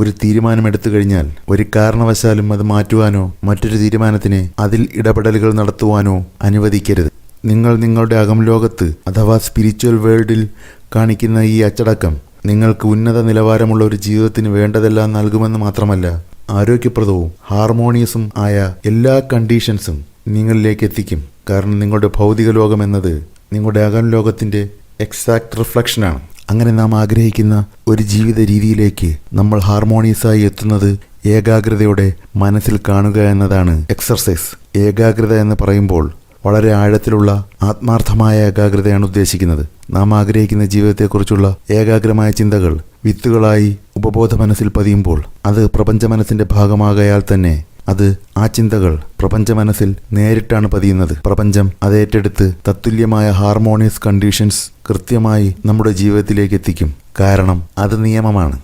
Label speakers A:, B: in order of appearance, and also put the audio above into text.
A: ഒരു തീരുമാനമെടുത്തു കഴിഞ്ഞാൽ ഒരു കാരണവശാലും അത് മാറ്റുവാനോ മറ്റൊരു തീരുമാനത്തിന് അതിൽ ഇടപെടലുകൾ നടത്തുവാനോ അനുവദിക്കരുത്. നിങ്ങൾ നിങ്ങളുടെ അകം ലോകത്ത് അഥവാ സ്പിരിച്വൽ വേൾഡിൽ കാണിക്കുന്ന ഈ അച്ചടക്കം നിങ്ങൾക്ക് ഉന്നത നിലവാരമുള്ള ഒരു ജീവിതത്തിന് വേണ്ടതെല്ലാം നൽകുമെന്ന് മാത്രമല്ല ആരോഗ്യപ്രദവും ഹാർമോണിയസും ആയ എല്ലാ കണ്ടീഷൻസും നിങ്ങളിലേക്ക് എത്തിക്കും. കാരണം നിങ്ങളുടെ ഭൗതിക ലോകം എന്നത് നിങ്ങളുടെ അകം ലോകത്തിന്റെ എക്സാക്ട് റിഫ്ലക്ഷനാണ് അങ്ങനെ നാം ആഗ്രഹിക്കുന്ന ഒരു ജീവിത രീതിയിലേക്ക് നമ്മൾ ഹാർമോണിയസായി എത്തുന്നത് ഏകാഗ്രതയോടെ മനസ്സിൽ കാണുക എന്നതാണ് എക്സർസൈസ്. ഏകാഗ്രത എന്ന് പറയുമ്പോൾ വളരെ ആഴത്തിലുള്ള ആത്മാർത്ഥമായ ഏകാഗ്രതയാണ് ഉദ്ദേശിക്കുന്നത്. നാം ആഗ്രഹിക്കുന്ന ജീവിതത്തെക്കുറിച്ചുള്ള ഏകാഗ്രമായ ചിന്തകൾ വിത്തുകളായി ഉപബോധ മനസ്സിൽ പതിയുമ്പോൾ അത് പ്രപഞ്ച മനസ്സിന്റെ ഭാഗമാകയാൽ തന്നെ അത് ആ ചിന്തകൾ പ്രപഞ്ച മനസ്സിൽ നേരിട്ടാണ് പതിയുന്നത്. പ്രപഞ്ചം അത് ഏറ്റെടുത്ത് തത്തുല്യമായ ഹാർമോണിയസ് കണ്ടീഷൻസ് കൃത്യമായി നമ്മുടെ ജീവിതത്തിലേക്ക് എത്തിക്കും. കാരണം അത് നിയമമാണ്.